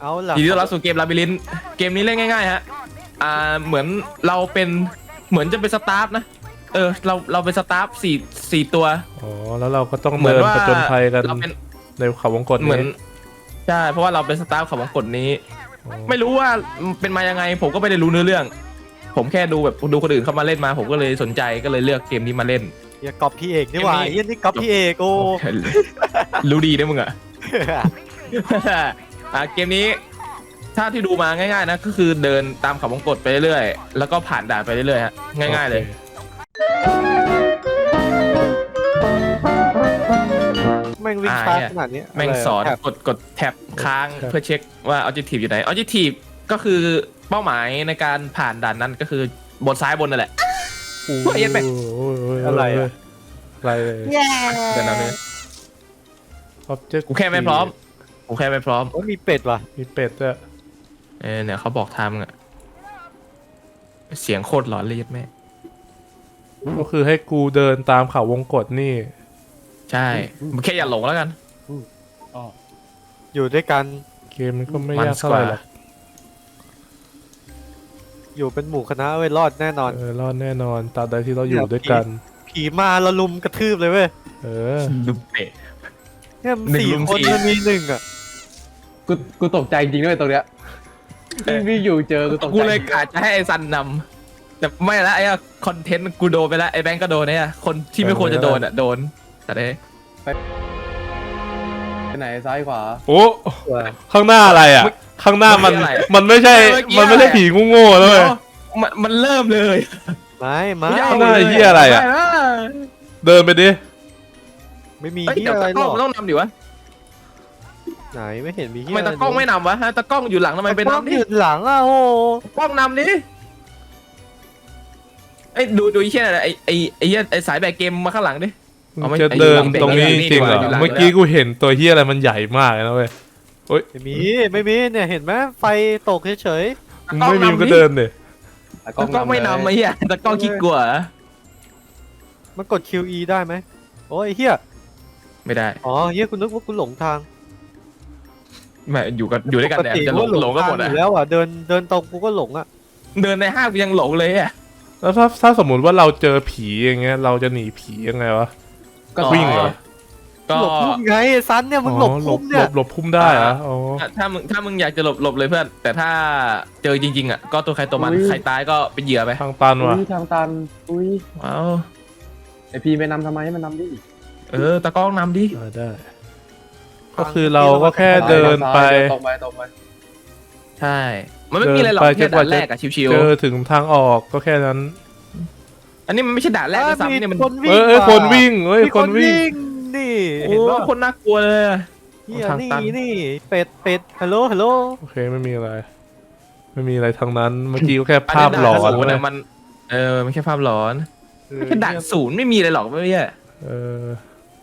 เอาล่ะยินดีต้อนรับสู่เกมลาบิลินเกมนี้เล่นง่ายๆฮะ อ่า เหมือนเราเป็นเหมือนจะเป็นสตาฟนะ เออ เราเราเป็นสตาฟสี่สี่ตัว อ๋อแล้วเราก็ต้องเหมือนเดินว่าผจญภัยกันเราเป็นในเขาวงกตเหมือนนี้ใช่ เพราะว่าเราเป็นสตาฟของวงกฎนี้อ๋อไม่รู้ว่าเป็นมายังไง ผมก็ไม่ได้รู้เนื้อเรื่อง ผมแค่ดูแบบดูคนอื่นเข้ามาเล่นมา ผมก็เลยสนใจก็เลยเลือกเกมนี้มาเล่น อย่ากอบพี่เอกนี่หว่าเกมนี้ เฮียนี่กอบพี่เอกโอ้ รู้ดีนะมึงอะ อะเกมนี้ถ้าที่ดูมาง่ายๆนะก็คือเดินตามเขาวงกตไปเรื่อยๆแล้วก็ผ่านด่านไปเรื่อยๆฮะง่าย ๆเลย แม่งวิ่งอ่าช้าเนี่ย ขนาดนี้แม่งสอนะไระกดกดแท็บค้างเพื่อเช็คว่า objective อยู่ไหน objective ก็คือเป้าหมายในการผ่านด่านนั้นก็คือบนซ้ายบนนั่นแหละโอ้เฮ้ยเย็นไปโยอะไรอะอะไรเลยแย่เดี๋ยวนะเนี่ย object กูแค่ไม่พร้อม กูแค่ไม่พร้อม โอ้ยมีเป็ดว่ะมีเป็ดด้วยเออเนี่ยเขาบอกทำอะเสียงโคตรหลอนเลยยัดแม่ ก็คือให้กูเดินตามเขาวงกตนี่ ใช่มึงแค่อย่าหลงแล้วกันอยู่ด้วยกันเกมมันก็ไม่มันยากเท่าไหร่กว่าหรอกอยู่เป็นหมู่คณะเว้ยรอดแน่นอน เออรอดแน่นอนตราบใดที่เราอยู่ด้วยกัน ผีมาเราลุมกระทืบเลยเว้ย เออ ดูเตะเนี่ยมันหนึ่งสี่ลุมคนสี่ มันมีหนึ่งอะ กูกูตกใจจริงด้วยตรงเนี้ยวิ่งวิ่งอยู่เจอกูตกใจกูเลยกะจะให้ไอ้ซันนำแต่ไม่ละไอ้คอนเทนต์กูโดนไปแล้วไอ้แบงก์ก็โดนเนี่ยคนที่ไม่ควรจะโดนอะโดนแต่ได้ไปไหนซ้ายขวาโอ้ข้างหน้าอะไรอะ ข้างหน้ามันเมื่อกี้อะไรมันไม่ใช่เมื่อกี้มันไม่ใช่อะไรผีโง่ๆแล้วเว้ยมันมันเริ่มเลยไม่ไม่ไม่ข้างหน้าเหี้ยอะไรอะม่ด้เดินไปดิไม่มีเฮ้ยที่เดี๋ยวอะไรตะหกรล้องอกมันต้องนำดิวะ ไหนไม่เห็นมีทำที่ไมตะกล้องไม่นำวะฮะตะกล้องอยู่หลังทำไมไปตะกล้องนำดิอยู่หลังอะโอ้กล้องนำดิไอ้ยดูดูไอ้เชี่ยน่ะไอ้ไอ้ไอ้เหี้ยไอ้สายแบกเกมมาข้างหลังดิเอาไม่จะไอ้เดินอยู่หลังตรงนี้เบรกจริงเหรออยู่หลังเมื่อกี้กูเห็นตัวเฮียอะไรมันใหญ่มากเลยนะเว้ยไม่มีไม่มีเนี่ยเห็นไหมไฟตกเฉยตะกล้องไม่มีมันนำก็ดิเดินดิตะตะกล้องไม่นำไอ้เหี้ยตะกล้องขี้กลัวเหรอๆมันกด QE ได้ไหมโอ้ยเฮียไม่ได้ อ๋อเฮียคุณนึกว่าคุณหลงทาง ไม่อยู่กันอยู่ด้วยกันเนี่ยปติจะหลงว่าหลงกันหมดทาอะอยู่แล้วอะเดินเดินตรงกูก็หลงอะเดินในห้างกูยังหลงเลยอะแล้วถ้าถ้าสมมติว่าเราเจอผีอย่างเงี้ย เราจะหนีผียังไงวะก็วิ่งเหรอก็หลบพุ่มไงไอ้ซันเนี่ยมึงหลบอ๋อหลพุ่บมหลเนี่ยบหลบพุ่มได้เหรออ๋อถ้าถ้ามึงถ้ามึงอยากจะหลบหลบเลยเพื่อน แต่ถ้าเจอจริง ๆ อะ ก็ตัวใครตัวมันใครตายก็เป็นเหยื่อไปทางตันอุ้วะยทางตันอุ้ยว้าวไอพีไม่นำทำไมให้มันนำดิเออตะกล้องนำดิอ่าได้ ก็คือเราก็แค่เดินไป ตรงไปตรงไปใช่ มันไม่มีอะไรหรอกเดินไปแค่จนกว่าด่านแรกอะชิวเจอถึงทางออกก็แค่นั้น ๆอันนี้มันไม่ใช่ด่านแรกด้วยซ้ำเนี่ยมันคนวิ่เอ้งยเอ้ยว่ะคนวิ่งเอ้ยมีคนวิ่งนี่โอ้เห็นป่ะคนน่ากลัวเลยอะเฮียทางนี่ตัน นี่เป็ดเป็ดฮัลโหลฮัลโหลโอเคไม่มีอะไร ไม่มีอะไรทางนั้น เมื่อกี้ก็แค่ภาพหลอนด่านศูนย์เว้ยอะมัน เออไม่ใช่ภาพหลอนแค่ด่านศูนย์ไม่มีอะไรหรอกไม่ใช่เออ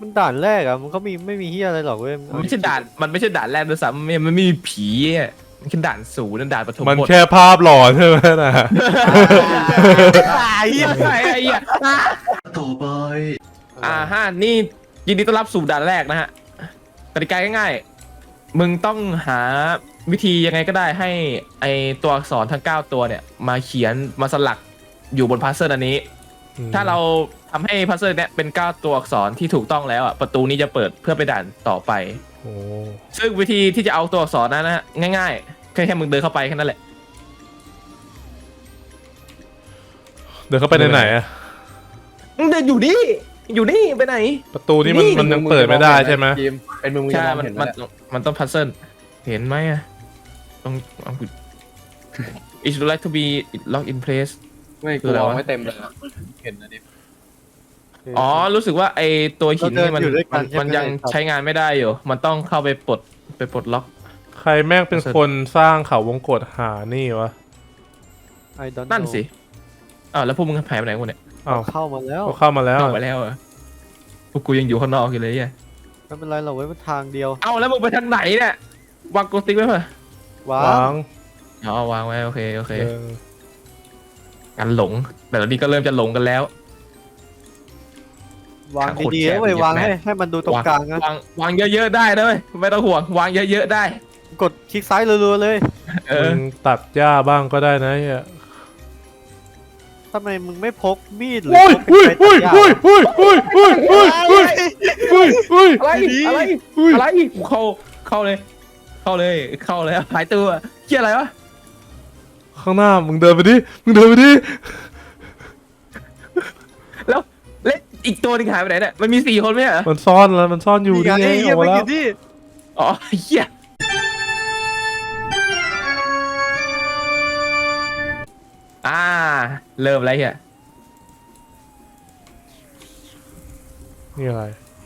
มันด่านแรกอะมันก็มีไม่มีเฮียอะไรหรอกเว้ยมันไม่ใช่ด่านมันไม่ใช่ด่านแรกด้วยซ้ำมันมันไม่มีผีอะมันแค่ด่านศูนย์นั่นด่านปฐมมันบทแค่ภาพหลอนใช่ไหมนะไอ้เหี้ยไอ้ไอ้เหี้ยต่อไปอ่าฮะนี่ยินดีต้อนรับสู่ด่านแรกนะฮะกติกาง่ายๆมึงต้องหาวิธียังไงก็ได้ให้ไอตัวอักษรทั้ง 9 ตัวเนี่ย มาเขียนมาสลักอยู่บนพัซเซิลอันนี้ ถ้าเรา ทำให้พัซเซิลเนี่ยเป็น 9 ตัวอักษรที่ถูกต้องแล้วอะประตูนี้จะเปิดเพื่อไปด่านต่อไป โอ้ซึ่งวิธีที่จะเอาตัวอักษรนั้นนะฮะง่ายๆ แค่แค่มึงเดินเข้าไปแค่นั้นแหละ เดินเข้าไปในไหนอะมึงเดินอยู่นี่ อยู่นี่ไปไหน ประตูนี่มันนี่มันยังเปิดไม่ได้ใช่ไหมทีมเป็นมึงมึงจะใช่มองมันเห็นไหมมันเนี่ยมันต้องพัซเซิลเห็นไหมอะต้องเอา It would like to be locked in place ไม่คืกูออะไรมองวะไม่เต็มเลยอะเห็นนะดิ อ๋อ รู้สึกว่าไอตัวหินนี่มันเราเดินอยู่ด้วยกัมันนใช่ไหมมันยังครับ ใช้งานไม่ได้อยู่ มันต้องเข้าไปปลดไปปลดล็อก ใครแม่งเป็นคนสร้างเขาวงกฏหานี่วะไอ้ดอนนั่นสิอ้าวแล้วพวกมึงหายไปไหนกันเนี่ยอ้าวเข้ามาแล้ว เขาเข้ามาแล้วเข้าไปแล้วเหรอพวกกูยังอยู่ข้างนอกอยู่เลยอะไม่เป็นไรเราไว้เป็นทางเดียวเอ้าแล้วมึงไปทางไหนเนี่ยวางโกสติ๊กไว้ป่ะว้าวางอ๋อวางไว้โอเคโอเคเออกันหลง แต่ตอนนี้ก็เริ่มจะหลงกันแล้ว วางดีๆเลยวางให้ให้มันดูตรงกลางนะวางเยอะๆได้เลยไม่ต้องห่วงวางเยอะๆได้ กดคลิกซ้ายรัวๆเลยมึงตัดหญ้าบ้างก็ได้นะเฮียทำไมมึงไม่พกมีดหรือฮ้ยเฮ้ยเฮ้ยอะไรอะไรอะไรเข้าเข้าเลย เข้าเลยเข้าเลยหายตัวเกี่ยอะไรวะข้างหน้ามึงเดินไปดิมึงเดินไปดิ อีกตัวหนึงหายไปไหนเนี่ยมันมีสี่คนไหมเหรอมันซ่อนแล้วมันซ่อนอยู่นี่นี่ไงไงเฮียออกไม่มาแล้กิวนที่อ๋อเฮียอ่า เริ่มแล้วเฮียนี่อะไร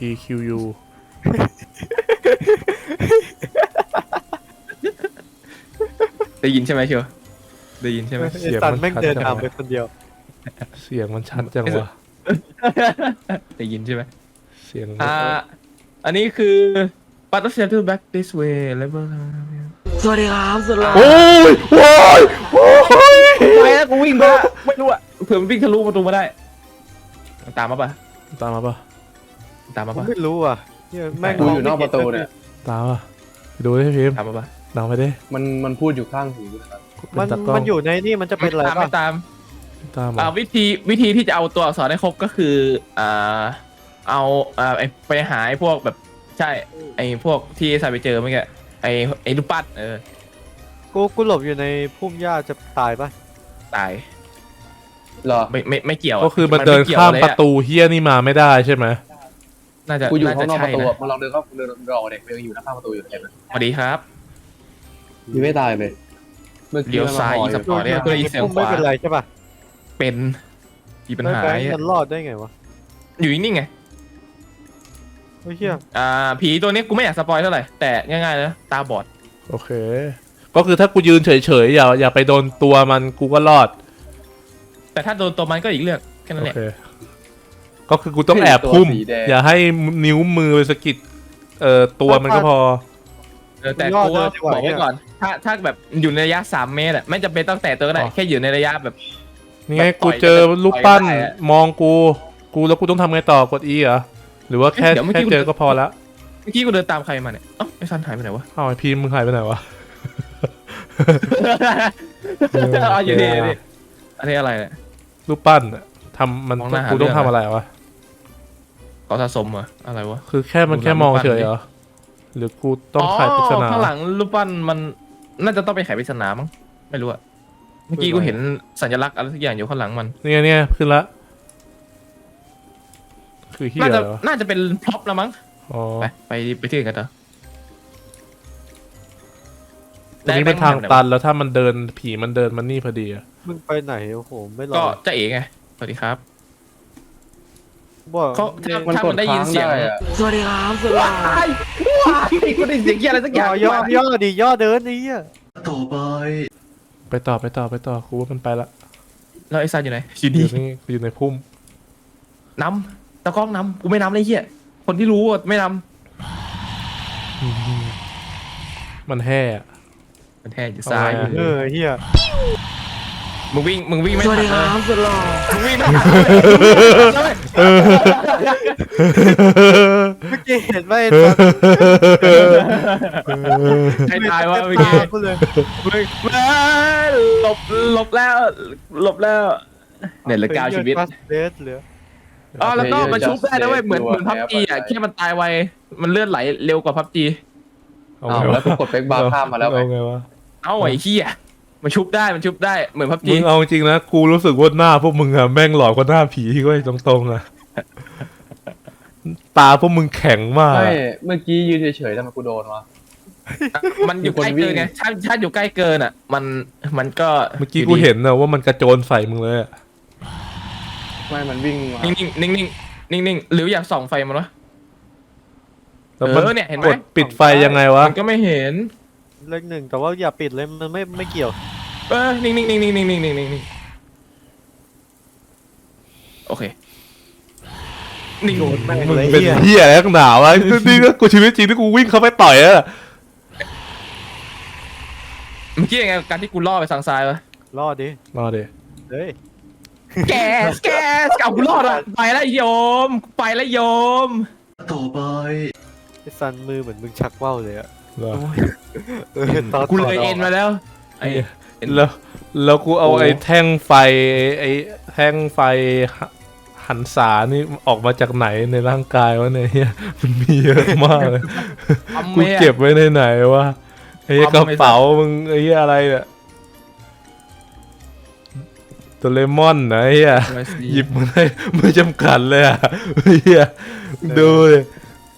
EQU ได้ยินใช่ไหมเชียวได้ยินใช่ไหม ไอ้สันแม่งเดินตามไปคนเดียว เสียงมันชัดจังวะ ได้ยินใช่ไหมเสียงอ่าอันนี้คือ Battlefield to back this way level สวัสดีครับสุดหล่อโอ้ยโอ้ยโอ้ยไปแล้วกูวิ่งไปละไม่รู้อะเผื่อมันวิ่งทะลุประตูมาได้ ตามมาปะตามมาปะตามมาผมปะไม่รู้อะเหี้ยแม่งกูอยู่นอกประตูเนี่ยตามมาไปดูให้พิมพ์ตามมาปะตามไปดิมันมันพูดอยู่ข้างหูนะครับมันเป็ตากล้งมันอยู่ในนี่มันจะเป็นอะไรตามป่ะไม่ตาม ตามมาอ่าวิธีวิธีที่จะเอาตัวอักษรให้ครบก็คืออ่าเอาอ่าไอไปหาไอพวกแบบใช่ไอพวกที่ใส่ไปเจอเมื่อกี้ไอไอลูกปั้นเออกูกูหลบอยู่ในพุ่มหญ้าจะตายป่ะตายเหรอ ไม่ไม่ไม่เกี่ยวะก็คือมันเดินไกี่ยวข้ามเลยประตูเฮี้ยนี่มาไม่ได้ใช่ไหมน่าจะกูอยู่น่าข้าจะงนอกปใช่ระตูนะอะมึงลองเดินเข้าเดินรอเด็กยังอยู่หน้าข้างประตูอยู่เห็นไหมสวัสดีครับ ยังไม่ตายเลยเมื่อกี้เลี้ยวซ้ายมันอีมสปอร์ตเนี่ยอยู่ในพุ่มไม่เป็นไรใช่ป่ะ เป็นมีปัญหาไม่เป็นมันรอดได้ไงวะอยู่นิ่งๆไงโอ้ยเฮียอ่าผีตัวนี้กูไม่อยากสปอยเท่าไหร่แต่ง่ายๆนะตาบอดโอเค ก็คือถ้ากูยืนเฉยๆอย่าอย่าไปโดนตัวมันกูก็รอดแต่ถ้าโดนตัวมันก็อีกเรื่องแค่นั้นโอแหละเคก็คือกูต้องแอบพุ่ม ตัวสีแดง อย่าให้นิ้วมือไปสะกิดเอ่อตัวมันก็พอ เออแต่กูก็บอกไว้ก่อน ถ้าถ้าแบบอยู่ในระยะสามเมตรอะไม่จำเป็นต้องแตะตัวก็ได้ อ๋อ แค่อยู่ในระยะแบบ นี่ไงแบบปล่กูอยเจอจะรูปปั้นปล่อยได้อะ มองกู กูแล้วกูต้องทำไงต่อกด E เหรอหรือว่าแค่เดี๋ยวเมื่อกี้แค่เจอก็พอละเมื่อกี้กูเดินตามใครมาเนี่ยเอ้าไอ้ซันหายไปไหนวะ เอาไอพีมมึงหายไปไหนวะ เอาอยู่นี่นี่อันนี้อะไรเนี่ย รูปปั้นอะทำมันมองหน้าหากูต้องเรื่องทำอะไรวะขอสะสมเหรออะไรวะ คือแค่มันดูแค่หลังมองรูปปั้น เฉยเหรอหรือกูต้องไขปริศนาข้างหลังรูปปั้นมันน่าจะต้องไปไขปริศนามั้งไม่รู้อะ เมื่อกี้กูเห็นสัญลักษณ์อะไรสักอย่างอยู่ข้างหลังมัน เนี่ยเนี่ยขึ้นละ คือเฮียน่าจะเหรอน่าจะเป็นพร็อพละมั้ง อ๋อ ไปไปไปที่อื่นกันเถอะตรงนี้เป็นทางตันแล้วถ้ามันเดินผีมันเดินมันนี่พอดีอะมึงไปไหนโอ้โหไม่รอก็ดจะเอ๋ไง สวัสดีครับ บอกเขาถ้ามันถ้ากมัดนได้ยินค้างเสียงได้อะสวัสดีครับสุดหล่อว้ายว้ายกูได้ยินเสียงเหี้ยอะไรสักอย่ย่างอย่อย่อดีย่อเดินไอ้เหี้ยไป ต่อไปต่อไปต่อกูว่ามันไปละแล้วไอ้ซันอยู่ไหนอยู่อดียู่นี่อยู่ในพุ่มนำตะกล้องนำกูไม่นำเลยเฮียคนที่รู้อะไม่นมันแห่อะำมันแท้อยู่ซ้าย เอาไว้เออเฮีย มึงวิ่งมึงวิ่งไม่สทัวันสดีเลคยรับสุดหล่อมึงวิ่งไม่ทันเลยเมื่อกี้เห็นไหมไอ้สัตว์ใครตายวะเมื่อตากี้กูเลยมึงหลบหลบแล้วหลบแล้วเนี่ยเหลือเก้าชีวิต เดสเหลืออ๋อแล้วก็มันชุบได้นะเว้ยเหมือนเหมือนพับจีอะแค่มันตายไวมันเลือดไหลเร็วกว่าพับจีเอาอ้าวไงแล้ววะกูกดเฟกบาร์ข้ามมาแล้วไงเอาไงวะเอ้าไอ้เหี้ย มันชุบได้มันชุบได้เหมือนพับมึจีงเอาจริงนะกูรู้สึกว่าหน้าพวกมึงอะแม่งหลอกกว่าหน้าผีก็ตรงๆอะตาพวกมึงแข็งมาก ไม่เมื่อกี้ยืนเฉยๆทำไมกูโดนวะ มันอยู่มีคนใกล้วิ่เกินงไงถ้าถ้าอยู่ใกล้เกินอะ มันมันก็เมื่อกี้กูเห็นนะว่ามันกระโจนใส่มึงเลยอะไม่มันวิ่งมานิ่งๆนิ่งๆนิ่งๆนิ่งๆหรืออยากส่องไฟมันวะแล้วมันเออเนี่ยเห็นไหมกดปิดไฟยังไงวะมันก็ไม่เห็น เลขหนึ่งแต่ว่าอย่าปิดเลยมันไม่ไม่เกี่ยว เออนิ่งๆนิ่งๆนิ่งๆนิ่งๆนิ่งๆนิ่งๆนิ่งๆโอเคนิ่งโดนแม่งมึงเลยเป็นเฮียเฮียอะไรนักหนาวะนี่ก็กูชีวิตจริงที่กูวิ่งเข้าไปต่อยอะเมื่อกี้ยังไงการที่กูล่อไปทางซ้ายวะรอดดิมาเดเฮ้ยแกสแกสเอากูรอดอะไปแล้วโยม ไปแล้วโยมไอ้สันมือเหมือนมึงชักว่าวเลยอะเหรอ โอ้ยเออตอนกูเลยเอ็นมาแล้วไอ้แล้วแล้วกูเอาไอ้แท่งไฟไอ้แท่งไฟหหันษานี่ออกมาจากไหนในร่างกายวะเนี่ยเหี้ยมันมีเยอะมากเลยปั๊มกูไม่อะเก็บไว้ในไหนวะไอ้เหี้ยกเอาระไปเป๋ามึงไอ้เหี้ยอะไรเนี่ยตัวเลมอนนะไอ้เหี้ยหยิบมาได้ไม่จำกัดเลยอะไอ้เหี้ยดูเลย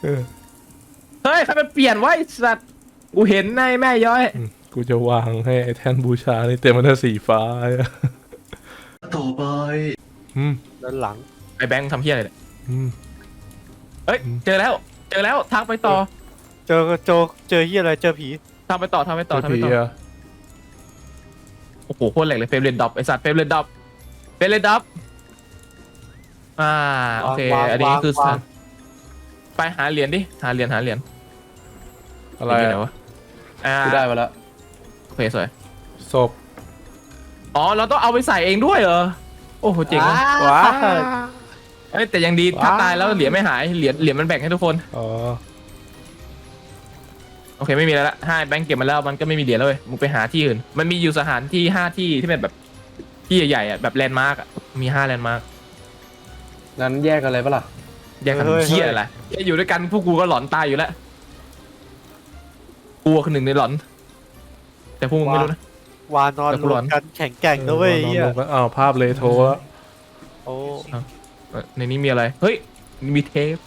เออเฮ้ยใครไปเปลี่ยนไว้สัตว์ กูเห็นในแม่ย้อยอืมกูจะวางให้ไอ้แท่นบูชานี่เต็มมันด้วยสีฟ้าอะต่อไป อืมด้านหลัง ไอ้แบงค์ทำเพี้ยอะไรเนี่ยอืมเฮ้ย เจอแล้ว เจอแล้วทางไปต่อเจอโจเจอเฮียอะไรเจอผีทางไปต่อทางไปต่อทางไปผีต่อ อะโอ้โหโคตรแหลกเลยเฟรมเรนดอปไอสัตว์เฟรมเรนดอปเฟรมเรนดอปอ่าโอเค วางอันนี้วางคือวางไปหาเหรียญดิ หาเหรียญหาเหรียญอะไรเหยญอะหนวะ อ่ากูได้มาแล้วโอเคสวย ศพอ๋อ เราต้องเอาไปใส่เองด้วยเหรอ โอ้โหเจ๋งว่ะว้า เอ้ยแต่ยังดีถ้าตายแล้วเหรียญไม่หายเหรียญเหรียญมันแบ่งให้ทุกคน อ๋อโอเคไม่มีแล้วละห้าแบงค์เก็บมาแล้วมันก็ไม่มีเหรียญแล้วเว้ยมึงไปหาที่อื่น มันมีอยู่สถานที่ห้าที่ที่เป็นแบบที่ใหญ่ๆอะแบบแลนด์มาร์กอะมีห้าแลนด์มาร์กนั้นแยกกันเลยปะล่ะ แยกกันเชี่ยอะไรแค่อยู่ด้วยกันพวกกูก็หลอนตายอยู่แล้ว กูคือหนึ่งในหลอน แต่พวกมึงไม่รู้นะ วานอนแต่กูรหลวอมนกันแข็งแกร่งนะเว้ยออเฮียลงๆกันอ้าวภาพเลยโทรแล้วโอ้เอ้ยในนี้มีอะไร เฮ้ย มีเทป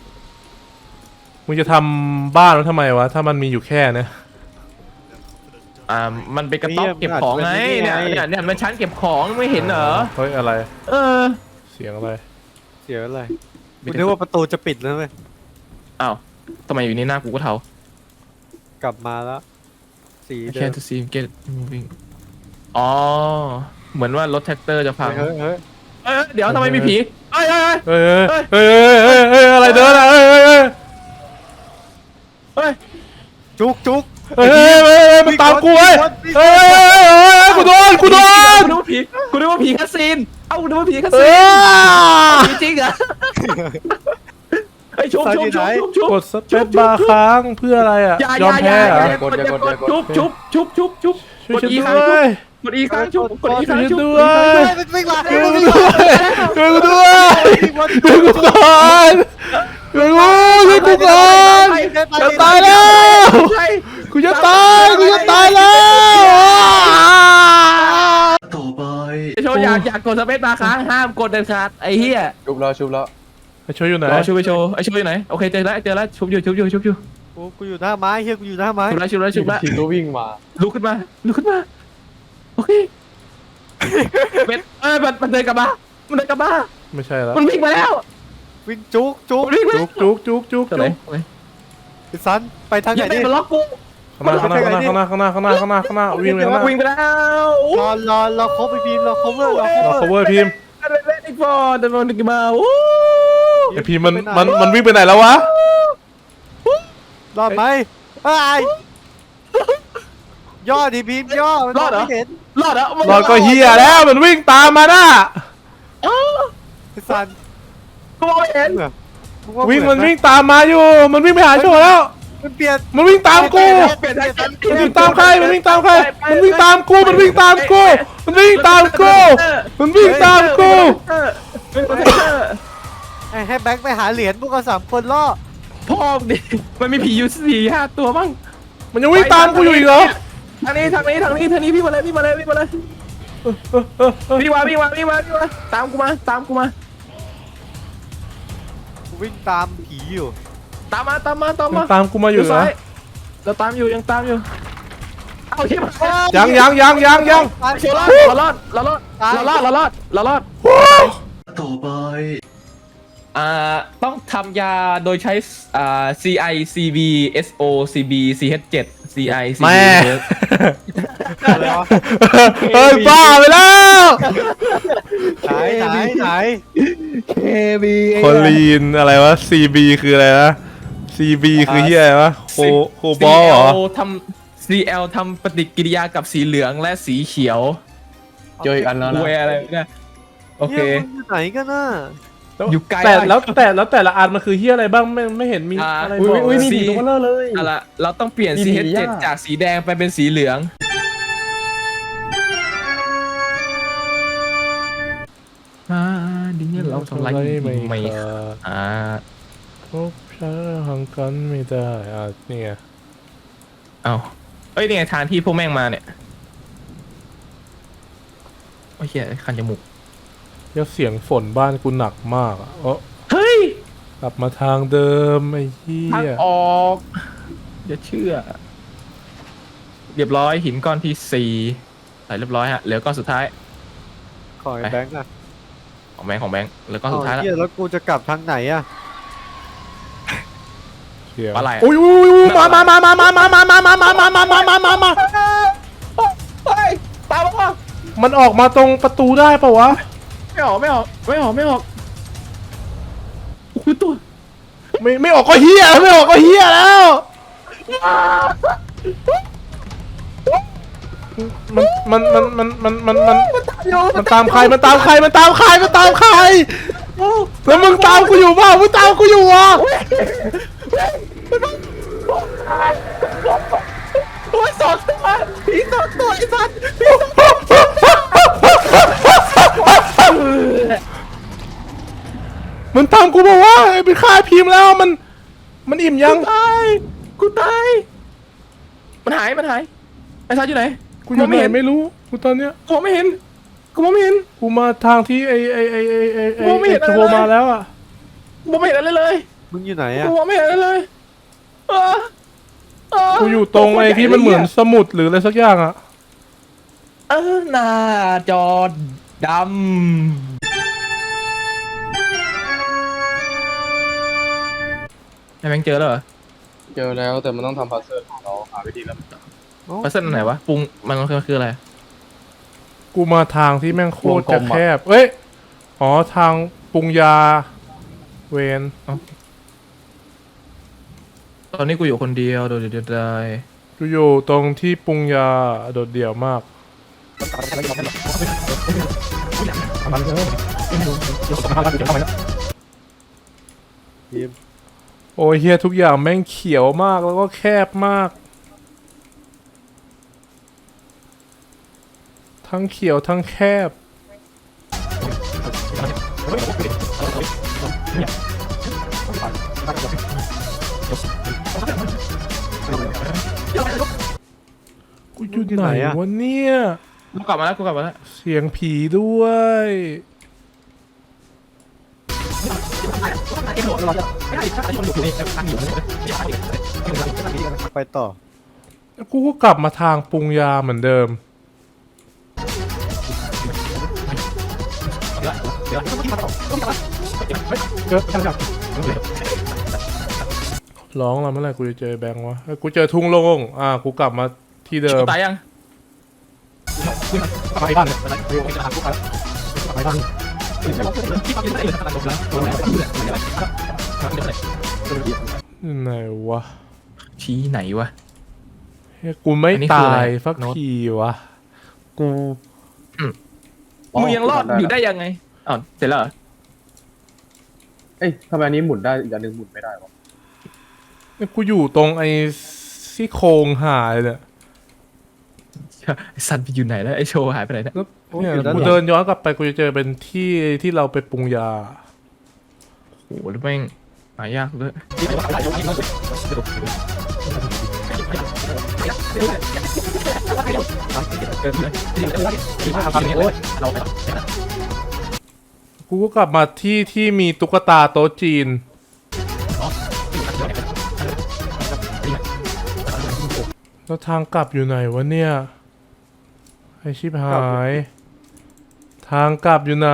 มึงจะทำบ้านไว้ทำไมวะ ถ้ามันมีอยู่แค่เนะอ่า มันเป็นกระต๊อบเก็บของไงเนี่ยเนี่ยเนี่ยมันชั้นเก็บของไม่เห็นเหรอ เฮ้ยอะไร เออเสียงอะไร เสียอะไรกูนึกว่าประตูจะปิดแล้วเว้ยอ้าวทำไมอยู่นี่หน้ากูก็เทา กลับมาแล้ว สี I เดิม can't see get moving อ๋อ เหมือนว่ารถแท็กเตอร์จะพัง เฮ้ยเฮ้ยเอ้ยเดี๋ยวทำไมมีผีเอ้ยเอ้ยเอ้ยเฮ้ยเฮ้ยเฮ้ยเฮ้ยเฮ้ยอะไรเดินอะเฮ้ยเฮ้ยเฮ้ยเฮ้ย จุกจุกเฮ้ยเฮ้ยเฮ้ยเฮ้ยมันตามกูเฮ้ยเฮ้ยเฮ้ยเฮ้ยเฮ้ยกูโดนกูโดนกูนึกว่าผีกูนึกว่าผีคัสซีนเอ้ากูนึกว่าผีคัสเอซีนอผีจริงเหรอ ไอ้ยชุบชุบชุบชุบชุบกดสเปซบาร์ค้างเพื่ออะไรอะ อย่ายอมอย่าอแพ้ย่าเหรออย่ากดอย่ากด ชุบชุบชุบชุบชุบช่วยกดฉันอีด้ค้างชุวบยกดอีค้างชุบกดอีช่วค้ายงฉันชุบด้วยเฮ้ยมันวิ่งมาช่วยมันกูวิ่งด้วมายช่วยกูด้วยช่วยกูก่อนช่วยกูช่วยกูก่อนจะตายแล้วใช่กูจะตายกูจะตายแล้วต่อไป ไอ้โชว์อยากอยากกดสเปซบาร์ค้างห้ามกดเด็ดขาดไอ้เหี้ย ชุบแล้วชุบแล้ว ไอโชว์อยู่ไหนรอชุบไปโชว์ไอโชว์อยู่ไหนโอเคเจอแล้วเจอแล้วชุบอยู่ชุบอยู่ชุบอยู่โอ้กูอยู่หน้าไม้เฮียกูอยู่หน้าไม้ชุบแล้วชุบแล้วชุบแล้วทีก็วิ่งมาลุกขึ้นมาลุกขึ้นมาโอเคเป็ดเอ้ยมันมันเดินกลับมามันเดินกลับมาไม่ใช่แล้วมันวิ่งมาแล้ววิ่งจุกจุกวิ่งมาจุกจุกจุกจุกจุกไอ้ซันไปทางไหนดิมันล็อกกูข้างหน้าข้างหน้าข้างหน้าข้างหน้าข้างหน้าข้างหน้าวิ่งไปแล้ววิ่งไปแล้วรอรอรอเขาไปพิมรอ cover รอ cover พิมพ์ I don't let it go the one to come out นมาดึงมาโอ้ไอพิมพ์มันมันมันวิ่งไปไหนแล้ววะรอดไหมไอ้ยย่อดิพิมพ์ย่อมันมองไม่เห็นรอดแล้วรอดก็เฮียแล้วมันวิ่งตามมาน่ะไอ้สันกูมองไม่เห็นเหรอมึาวิ่งเหมันไหวิ่งตามมาอยู่ มันวิ่งไปหาโชว์แล้ว มันเปลี่ยนมันวิ่งตามกู เปลี่ยนทางเปลี่ยนมันวิ่งตามใคร มันวิ่งตามใคร มันวิ่งตามกู มันวิ่งตามกู มันวิ่งตามกู มันวิ่งตามกูเป็นคอนเทนเตอร์ ให้ให้แบงค์ไปหาเหรียญพวกเราสามคนล่อพ่อมึงดิมันมีผีอยู่สี่ห้าตัวมั้งมันยังวิ่งตามกูอยู่อีกเหรอทางนี้ทางนี้ทางนี้ทางนี้พี่มาเลยพี่มาเลยพี่มาเลยพี่มาพี่มาพี่มาพี่มาตามกูมาตามกูมากูวิ่งตามผีอยู่ ตามมาตามมาตามมัมานตามกูมาอยู่เหรอซ้ายเราตามอยู่ยังตามอยู่เอาที่มายังยังยังยังยังตามโชว์รอดเรารอดเรารอดเรารอดเรารอดเรารอดต่อไป อ่าต้องทำยาโดยใช้อ่า CI CB SO CB CH7 CI CB แม่ อะไรวะเฮ้ยบ้าไปแล้วไหนไหนไหนเคบีโคลีนอะไรวะ CB คืออะไรนะ CB คือเฮียอะไรวะโคโคบอลเหรอ CL ทำ CL ทำปฏิกิริยากับสีเหลืองและสีเขียวเจออีกอันแล้วนะเวอะไรเนี่ยโอเคหี้ยมึงอยู่ไหนกันน่ะเแล้ว อยู่ไกลแต่มากแล้วแต่แล้วแต่ละอันมันคือเฮียอะไรบ้างไม่ไม่เห็นมีอ่า อะไรอุ้บยอกอุ้ยเลมียสีสีตัวเบลอเลย เอาละเราต้องเปลี่ยนมีหมี CH7 ย่าจากสีแดงไปเป็นสีเหลือง อ่าดีเนี่ยเราทำไรไม่ไม่ขาดอ่าพบใช้ห่างกันไม่ได้อะเนี่ย เอาเอ้ยนี่ไงทางที่พวกแม่งมาเนี่ย โอ้ยเหี้ยคันจมูก เดี๋ยวเสียงฝนบ้านกูหนักมากอะเออเฮ้ยกลับมาทางเดิมไอ้เหี้ทางยออกอย่าเชื่อ เรียบร้อยหินก้อนที่สี่ใส่เรียบร้อยฮะเหลือก้อนสุดท้ายขอไอ้แบงค์อะของแบงค์ของแบงค์เหลือก้อนสุดท้ายเอ้าแล้ว เหี้ยแล้วกูจะกลับทางไหนอะเสียงอะไรอุ้ยอุ้ยอุ้ยอุ้ยมามามามามามามามามามามามามามามาเฮ้ยตามมามันออกมาตรงประตูได้ปะวะ ไม่ออกไม่ออกไม่ออกไม่ออกโอ้โหตัวไม่ไม่ออกก็เฮียไม่ออกก็เฮียแล้ว มันมันมันมันมันมันมันมันตามใครมันตามใครมันตามใครมันตามใครแล้วมึงตามกูอยู่เปล่ามึงตามกูอยู่วะโอ้ยสองตัวผีสองตัวไอ้สัตว์ มันตามกูบอกว่าไอ้เป็นค่าพิมพ์แล้วมัน มันอิ่มยัง ตายกูตายมันหายมันหายไอ้สัตว์อยู่ไหนกูอยู่ไหไม่นเห็นไม่รู้กูตอนเนี้ยกูมองไม่เห็นกูมองไม่เห็นกูมาทางที่ไอ้ไอ้ไอ้ไอ้ไอ้ไอ้มองไม่เห็นไอ้อะไรโทรเลยมาแล้วอะกูมองไม่เห็นอะไรเลยมึงอยู่ไหนอะกูมองไม่เห็นอะไรเลยเออเกูอยู่ตรงไอ้ที่มันเหมือนสมุดหรืออะไรสักอย่างอะเออหน้าจอ ดำไอ้แบงค์เจอแล้วเหรอเจอแล้วแต่มันต้องทำพัซเซิลเราหาวิธีแล้วพัซเซิลอันไหนวะปรุงมันคือมันคืออะไร กูมาทางที่แม่งโคตรวงกลจะมอะแคบ เอ้ย อ๋อทางปรุงยา เวนตอนนี้กูอยู่คนเดียวโดดเดียวดายกูอยู่ตรงที่ปรุงยาโดดเดี่ยวมาก โอ้ยเฮียทุกอย่างแม่งเขียวมากแล้วก็แคบมาก ทั้งเขียวทั้งแคบ กูอยู่ไหนวะเนี่ย กูกลับมาแล้วกูกลับมาแล้วเสียงผีด้วย ไปต่อกูก็กลับมาทางปรุงยาเหมือนเดิม ร้องแล้วเมื่อไหร่กูจะเจอแบงค์วะเอ้ยกูเจอทุ่งโล่งอ่า กูกลับมาที่เดิม ตายยัง ไปบ้านเลยไปไยกใหะหันไปบ้านที่ปั๊บยังไม่ได้เยกำที่นอะไรครับครับเดี๋ไหนวะชี้ไหนวะเฮ้กูไม่ตายฟักทีวะกูมึงยังรอดอยู่ได้ยังไงอ๋อเสร็จแล้วเอ้ยทำไมอันนี้หมุนได้อีกอันนึงหมุนไม่ได้วะกูอยู่ตรงไอ้ซี่โครงหายเนี่ย ไอ้สัตว์ไปอยู่ไหนแล้วไอ้โชว์หายไปไหนเนี่ยแล้วโอ้เนี่ยอยู่ด้านหลังกูเดินย้อนกลับไปกูจะเจอเป็นที่ที่เราไปปรุงยา โอ้โหแล้วแม่งหายากด้วยกูก็กลับมาที่ที่มีตุ๊กตาโต๊ะจีน แล้วทางกลับอยู่ไหนวะเนี่ย ไอชิบหาย ทางกลับอยู่ไหน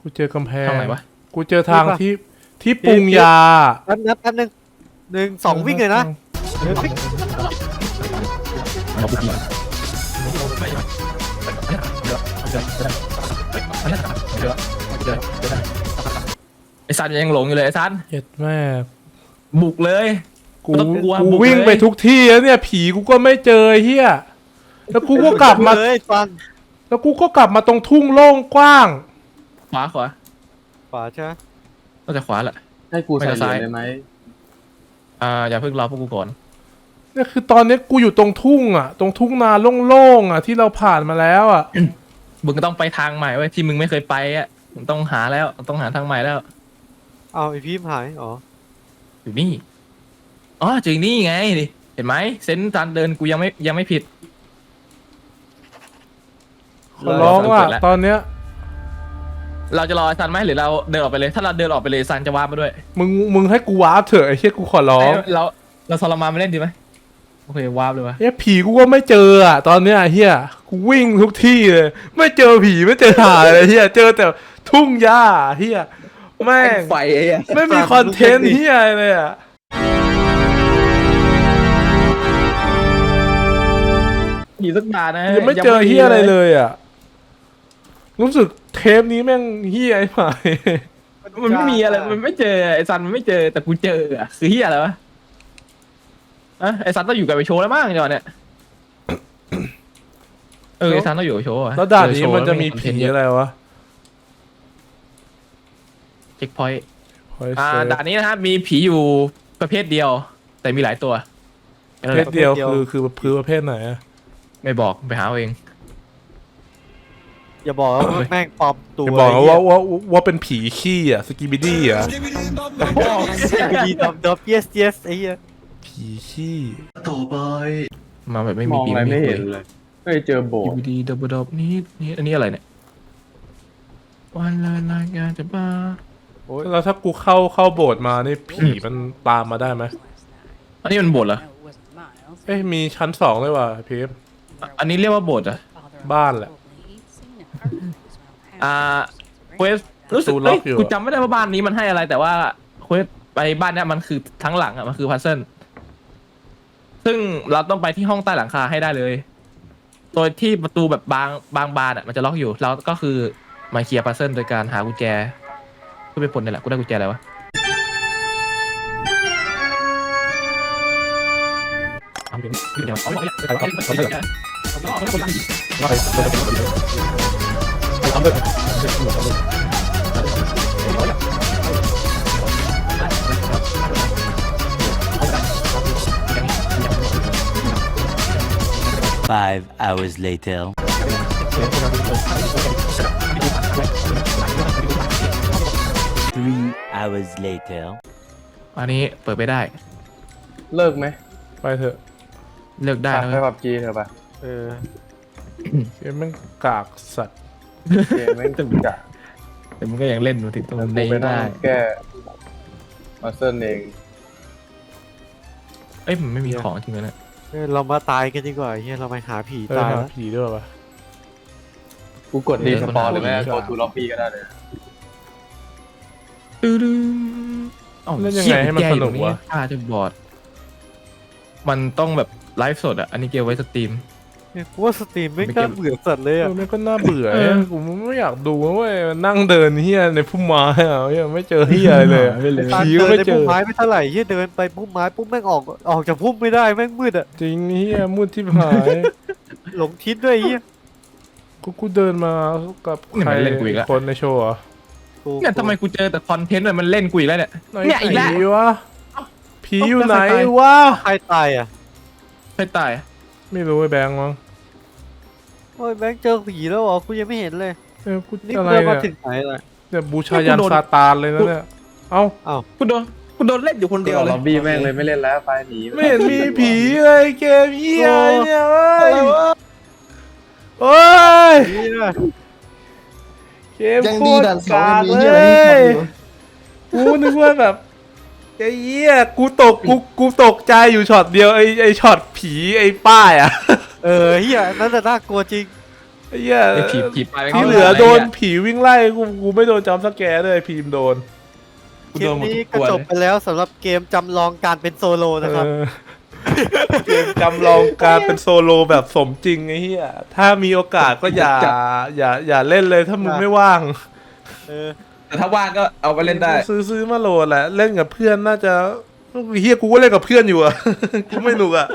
กูเจอกำแพงทางไหนวะ กูเจอทางที่ที่ปรุงยาแป๊บนะแป๊บนึงหนึ่งสองวิ่งเลยนะเดี๋ยววิ่งไอ้สัตว์ยังหลงอยู่เลยไอ้สัตว์เย็ดแม่บุกเลย กูต้องกลัวกูบุกวิ่งเลยไปทุกที่แล้วเนี่ย ผีกูก็ไม่เจอไอ้เฮีย แล้วกูก็กลับมา เลยฟังแล้วกูก็กลับมาตรงทุ่งโล่งกว้าง ขวาขวาขวาใช่ไหมก็จะขวาแหละ ให้กูใส่ไม่เหจะรีซ้ายยญได้ไหมอ่าอย่าเพิ่งรอพวกกูก่อนเนี่ยคือตอนนี้กูอยู่ตรงทุ่งอะ ตรงทุ่งนาโล่งๆอะ ที่เราผ่านมาแล้วอะ มึงก็ต้องไปทางใหม่เว้ยที่มึงไม่เคยไปอะมึงต้องหาแล้วต้องหาทางใหม่แล้ว เอาไอพีมหายอ๋ออยู่นี่ อ๋อจริงนี่ไงดิเห็นไหมเซนส์การเดินกูยังไม่ยังไม่ผิด ขอร้องว่าเปิดแล้วตอนเนี้ยเราจะรอไอ้ซันไหมหรือเราเดินออกไปเลย ถ้าเราเดินออกไปเลยซันจะวาร์ปมาด้วยมึงมึงให้กูวาร์ปเถอะไอ้เชี่ยกูขอร้องเอ้ยเราเราทรมานมาเล่นดีไหมโอเควาร์ปเลยวะเฮียผีกูก็ไม่เจออะตอนเนี้ยเฮียกูวิ่งทุกที่เลยไม่เจอผีไม่เจอหาเลยเฮียเจอแต่ทุ่งหญ้าเฮียแม่งไฟไอ้อะไม่มีคอนเทนต์เฮียเลยอะผีสักบาทนะยังไม่เจอเฮียอะไรเลยอะ รู้สึกเทปนี้แม่งเฮียไอ้หมายมันไม่มีอะไร มันไม่เจอไอ้ซันมันไม่เจอแต่กูเจออะคือเฮียอะไรวะอะไอ้ซันต้องอยู่กับไอโชว์แล้วมั้งจังหวะเนี้ยเออไอ้ซันต้องอยู่กับโชว์อะแล้วด่านนี้เจอโชมันจะมีคอผีเทนต์เยอะไรวะเช็คพอยต์คอยอ่าเซฟด่านนี้นะครับมีผีอยู่ประเภทเดียว แต่มีหลายตัวประเภทเดียวคือคือคือประเภทไหนอะไม่บอกไปหาเอาเอง อย่าบอกว่าแม่งปลอมตัวจะบอกนะว่าว่าว่าเป็นผีขี้อะสกิบิดี้อะดีดำดำ yes yes ไอ้เหี้ยผีขี้ต่อไปมาแบบไม่มมีองปีอะไรไม่เห็นคุยเลยไม่เจอโบสถ์ ดีดับเบิลดนี่นี่อันนี้อะไรเนี่ยวันละรายงานจะบ้าแล้วถ้ากูเข้าเข้าโบสถ์มานี่ผีมันตามมาได้ไหมอันนี้มันโบสถ์เหรอเอ้ยมีชั้นสองด้วยว่ะพีฟอะอันนี้เรียกว่าโบสถ์เหรอะบ้านแหละ อ่าเควสรู้สึกประตูล็เอ้อยกอยู่ กูจำไม่ได้ว่าบ้านนี้มันให้อะไร แต่ว่าเควสไปบ้านเนี้ยมันคือทั้งหลังอะมันคือพัซเซิลซึ่งเราต้องไปที่ห้องใต้หลังคาให้ได้เลยโดยที่ประตูแบบบางบางบานอะมันจะล็อกอยู่เราก็คือมาเคลียร์พัซเซิลโดยการหากุญแจเพื่อไปปล้นนี่แหละกูได้กุญแจอะไรวะเอาเดี๋ยวเดี๋ยวเอาเอาเอาเอาเอาเอา Five hours later. Three hours later. อันนี้เปิดไม่ได้ เลิกไหมไปเถอะเลิกได้ไปนะไปเว้ย พับจีเถอะปะเออเอ้ยแม่งกากสัตว์ เกมแม่งตึงจัดแต่มันก็ยังเล่นมาถึงตรงแล้วกูนี้ไปนั่ได้งแก้มาเซิลเองเอ้ยมันไม่มีของจริงเลยนะเออเรามาตายกันดีกว่าไอ้เหี้ยเราไปหาผีเออตายหาแล้วผีด้วยวะกูกดดีสปอร์หรือไม่โกทูล็อบบี้ก็ได้เลย ตื้อดื้อเอ้าเล่นยังไงให้มันสนุกวะอาจะบอด มันต้องแบบไลฟ์สดอะ อันนี้เกมไว้สตรีม เนี่ยกูว่าสตรีมไม่ไม่กล้าเก็บเบื่อสัตว์เลยเออะอแม่งก็น่าเบื่อเออเอ้ยกูไม่อยากดูนะเว้ยมันนั่งเดินเฮียในพุ่มไม้อะเฮียไม่เจอเฮียอะไรเลยอะไม่เลยตาผีเดิก็นไม่ในเจพุ่อมไม้ไม่เท่าไหร่เหี้ยเดินไปพุ่มไม้ปุ๊บแม่งออกออกจากพุ่มไม่ได้แม่งมืดอะจริงเฮียมืดที่หายหลงทิศด้วยไอ้เหี้ยกูกูเดินมากับนี่ใครมันเล่นกูอีกแล้วคนในโชว์เหรอกูเนี่ยทำไมกูเจอแต่คอนเทนต์เลยมันเล่นกูอีกแล้วเนี่ยเนี่ยอีกแล้วไหนวะผีอยู่ไหนเอาไปวะใครตายอะใครตายไม่รู้ไอ้แบงค์มั้ง โอ้ยแบงค์เจอผีแล้วเหรอกูยังไม่เห็นเลย เออกูนี่อะไรเพื่อมาเนี่ยถึงไหนล่ะเนี่ยบูชายันซาตานเลยนะเนี่ยเอ้ากูโดนกูโดนเล่นอยู่คนเดีเดียยววเลยล็อบบี้แม่งเลยไม่เล่นแล้วไปหนีไม่เห็นมีผีเลยเกมเฮียเนี่ยเว้ยโอ้ยนี่นะเกมโคตรกากเลยกูนึกว่าแบบ ไอ้เหี้ยกูตกกูกูตกใจอยู่ช็อตเดียวไอ้ไอ้ช็อตผีไอ้ป้ายอะเออเฮียนั่นจะน่ากลัวจริง ไอ้เหี้ยไอ้ผีผีไปที่เหลือโดนผีวิ่งไล่กูกูไม่โดนจำสแกร์เลยพีมโดนกูเกโดมนหมดนี้ทุกก็ตัวจบไปแล้วสำหรับเกมจำลองการเป็นโซโลนะครับเออเกมจำลองการเป็นโซโลแบบสมจริงไอ้เหี้ยถ้ามีโอกาสก็อย่าอย่าอย่าเล่นเลยถ้ามึงไม่ว่างเออ แต่ถ้าว่างก็เอาไปเล่นได้ ซื้อซื้อมาโหลดแหละ เล่นกับเพื่อนน่าจะเฮียกูก็เล่นกับเพื่อนอยู่อะ กูไม่หนุกอะ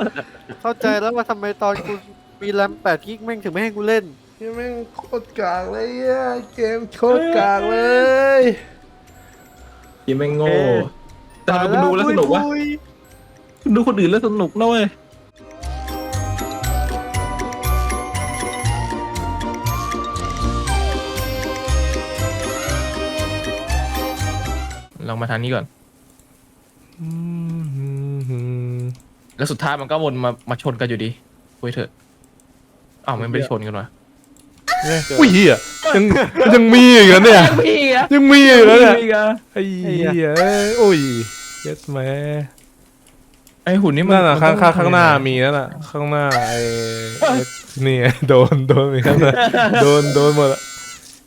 เข้าใจแล้วว่าทำไมตอนกูมีแรมแปดกิกแม่งถึงไม่ให้กูเล่น เฮียแม่งโคตรกากเลยเฮียเกมโคตรกากเลยเยิงแม่งโง่ แต่เราดูแล้วสนุกวะบุยดูคนอื่นแล้วสนุกนะเว้ย ลองมาทางนี้ก่อน แล้วสุดท้ายมันก็วนมามาชนกันอยู่ดีคุยเถอะอ้าวมันไม่ได้ชนกันวะอุ้ยเหี้ยยังยังมีอีกเหรอเนี่ยมีอะยังมีอีกแล้วเนี่ยมีอะไอ้เหี้ยโอ้ยเย็ดแม่ไอหุ่นนี่มันนั่นน่ะมัข้างต้ข้างทำข้างหน้ายังไงมีนั่นน่ะข้างหน้าไอ้นี่ไงโดนโดนมีนั่นน่ะโดนโดนหมดอะ